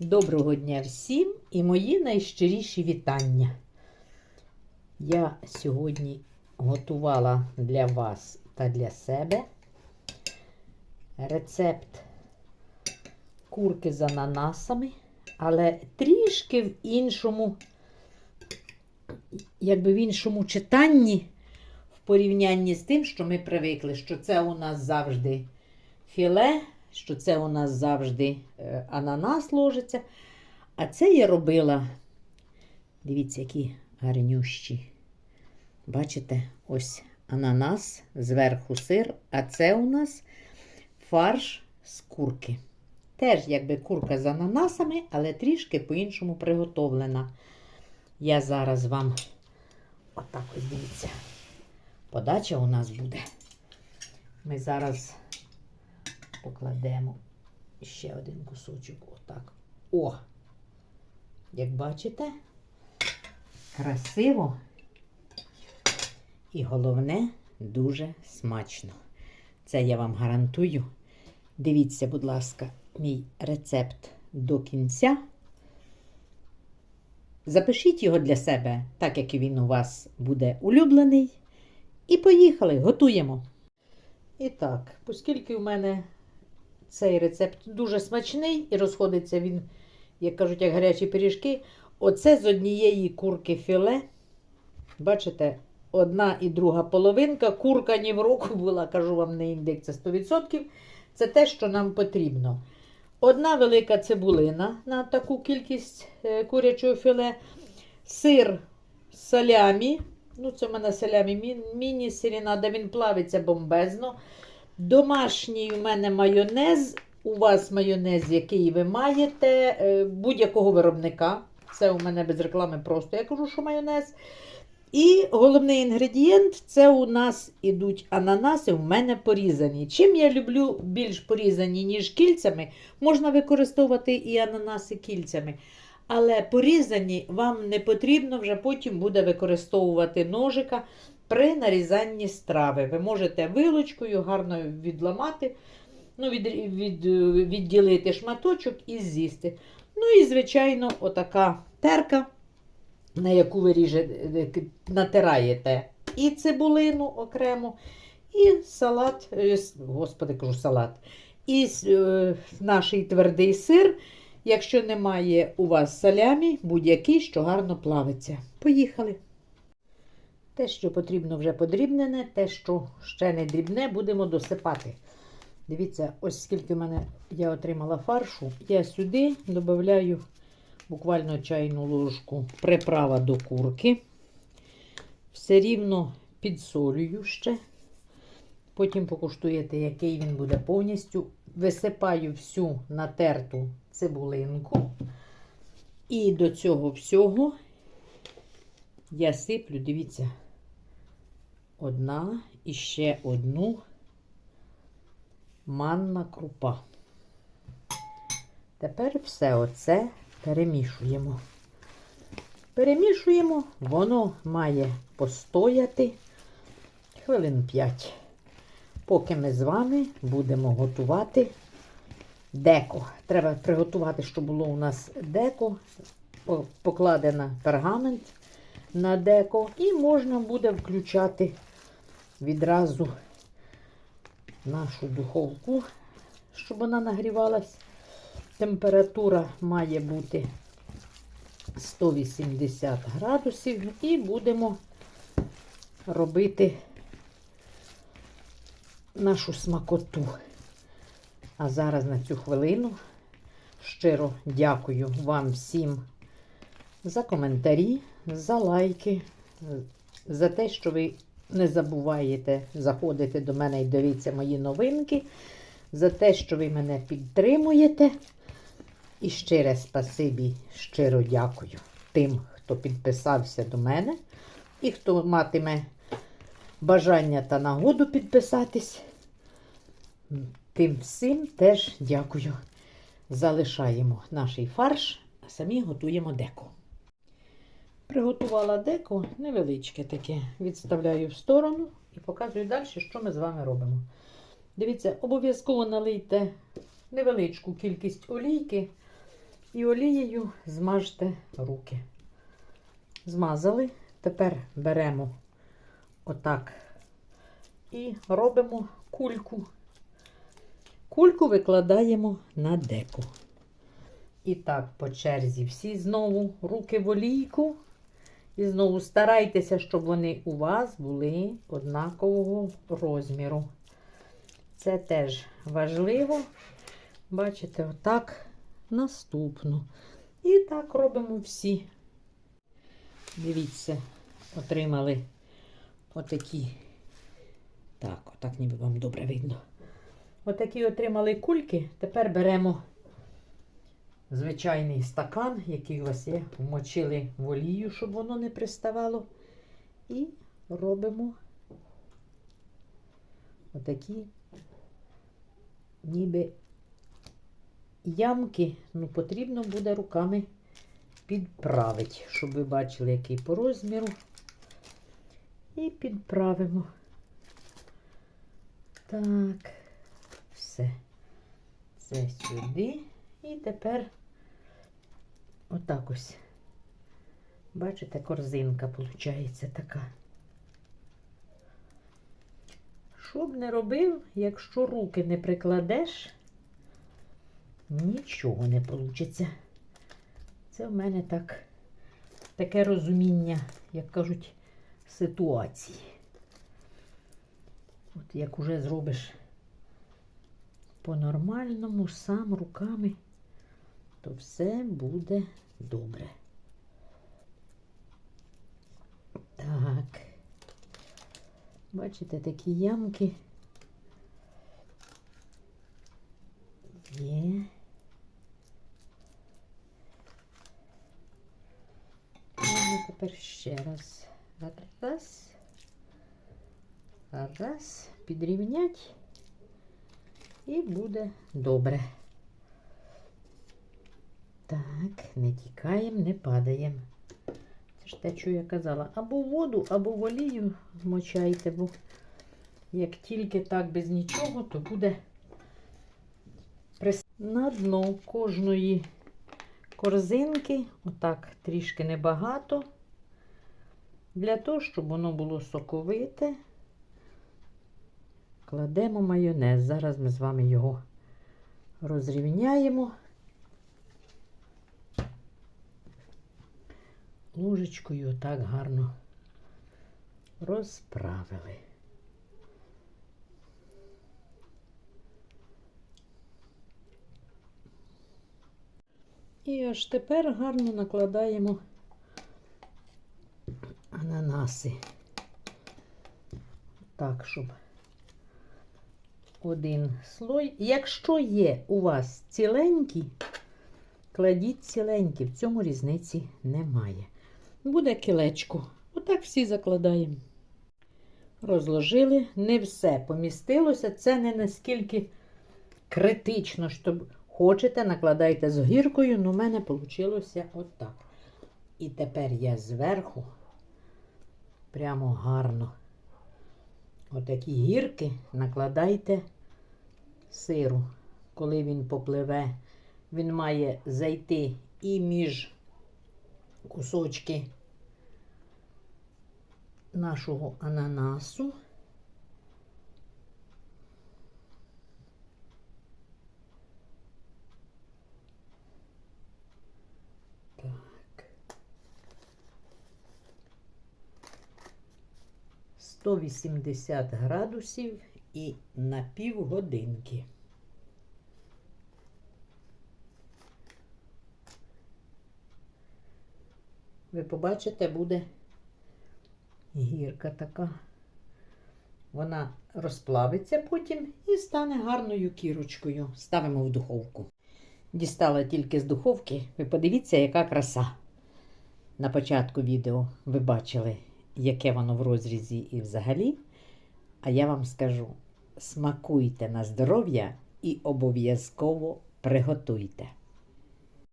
Доброго дня всім і мої найщиріші вітання. Я сьогодні готувала для вас та для себе рецепт курки з ананасами, але трішки в іншому, якби в іншому читанні, в порівнянні з тим, що ми привикли, що це у нас завжди філе, що це у нас завжди е, ананас ложиться. А це я робила, дивіться, які гарнющі. Бачите, ось ананас, зверху сир, а це у нас фарш з курки. Теж якби курка з ананасами, але трішки по-іншому приготовлена. Я зараз вам отак ось дивіться. Подача у нас буде. Ми зараз покладемо ще один кусочок. Отак. О! Як бачите, красиво і головне, дуже смачно. Це я вам гарантую. Дивіться, будь ласка, мій рецепт до кінця. Запишіть його для себе, так як він у вас буде улюблений. І поїхали, готуємо. І так, оскільки в мене цей рецепт дуже смачний і розходиться він, як кажуть, як гарячі пиріжки, оце з однієї курки філе. Бачите, одна і друга половинка. Курка ні в року була, кажу вам, не індик, це 100%. Це те, що нам потрібно. Одна велика цибулина на таку кількість е, курячого філе, сир салямі. Ну, це в мене салямі мі- міні-сірінада, він плавиться бомбезно. Домашній у мене майонез. У вас майонез, який ви маєте, е, будь-якого виробника. Це у мене без реклами просто. Я кажу, що майонез. І головний інгредієнт це у нас ідуть ананаси, у мене порізані. Чим я люблю більш порізані, ніж кільцями, можна використовувати і ананаси кільцями. Але порізані вам не потрібно вже потім буде використовувати ножика при нарізанні страви. Ви можете вилочкою гарно відламати, ну, від, від, відділити шматочок і з'їсти. Ну і, звичайно, отака терка, на яку ви ріжете, натираєте і цибулину окремо, і салат, е, господи, кажу салат, і е, наш твердий сир. Якщо немає у вас салямі, будь-який, що гарно плавиться. Поїхали. Те, що потрібно вже подрібнене, те, що ще не дрібне, будемо досипати. Дивіться, ось скільки в мене я отримала фаршу. Я сюди додаю буквально чайну ложку приправа до курки. Все рівно підсолюю ще. Потім покуштуєте, який він буде повністю. Висипаю всю натерту цибулинку. І до цього всього я сиплю, дивіться, одна і ще одну манна крупа. Тепер все оце перемішуємо. Перемішуємо, воно має постояти хвилин 5. Поки ми з вами будемо готувати деко. Треба приготувати, щоб було у нас деко, По- покладена пергамент на деко, і можна буде включати відразу нашу духовку, щоб вона нагрівалась. Температура має бути 180 градусів і будемо робити нашу смакоту. А зараз на цю хвилину щиро дякую вам всім за коментарі, за лайки, за те, що ви не забуваєте заходити до мене і дивіться мої новинки, за те, що ви мене підтримуєте. І щире спасибі, щиро дякую тим, хто підписався до мене і хто матиме бажання та нагоду підписатись. Тим всім теж дякую. Залишаємо наш фарш, а самі готуємо деко. Приготувала деко невеличке таке. Відставляю в сторону і показую далі, що ми з вами робимо. Дивіться, обов'язково налийте невеличку кількість олійки І олією змажте руки. Змазали. Тепер беремо отак і робимо кульку. Кульку викладаємо на деку. І так, по черзі, всі знову руки в олійку. І знову старайтеся, щоб вони у вас були однакового розміру. Це теж важливо. Бачите, отак наступну. І так робимо всі. Дивіться, отримали отакі. Так, отак ніби вам добре видно. Отакі отримали кульки. Тепер беремо звичайний стакан, який у вас є, вмочили в олію, щоб воно не приставало. І робимо отакі ніби ямки. Ну, потрібно буде руками підправити, щоб ви бачили, який по розміру. І підправимо. Так, все. Це сюди. І тепер отак ось. Бачите, корзинка виходить така. Що б не робив, якщо руки не прикладеш, нічого не вийде. Це в мене так, таке розуміння, як кажуть, ситуації. От як уже зробиш по-нормальному, сам руками, то все буде добре. Так. Бачите, такі ямки є. Можна тепер ще раз. Раз. Раз. Підрівнять. І буде добре. Так, не тікаємо, не падаємо. Це ж те, що я казала. Або воду, або в олію вмочайте, бо як тільки так без нічого, то буде на дно кожної корзинки, отак трішки небагато, для того, щоб воно було соковите. Кладемо майонез. Зараз ми з вами його розрівняємо. Ложечкою так гарно розправили. І аж тепер гарно накладаємо ананаси. Так, щоб один слой. Якщо є у вас ціленькі, кладіть ціленькі, в цьому різниці немає. Буде кілечко. Отак всі закладаємо. Розложили, не все помістилося. Це не наскільки критично, щоб хочете, накладайте з гіркою, але в мене вийшло отак. І тепер я зверху прямо гарно. Отакі гірки накладайте сиру. Коли він попливе, він має зайти і між кусочки нашого ананасу. Так. 180 градусів і на півгодинки. Ви побачите, буде гірка така. Вона розплавиться потім і стане гарною кірочкою. Ставимо в духовку. Дістала тільки з духовки. Ви подивіться, яка краса. На початку відео ви бачили, яке воно в розрізі і взагалі. А я вам скажу: смакуйте на здоров'я і обов'язково приготуйте.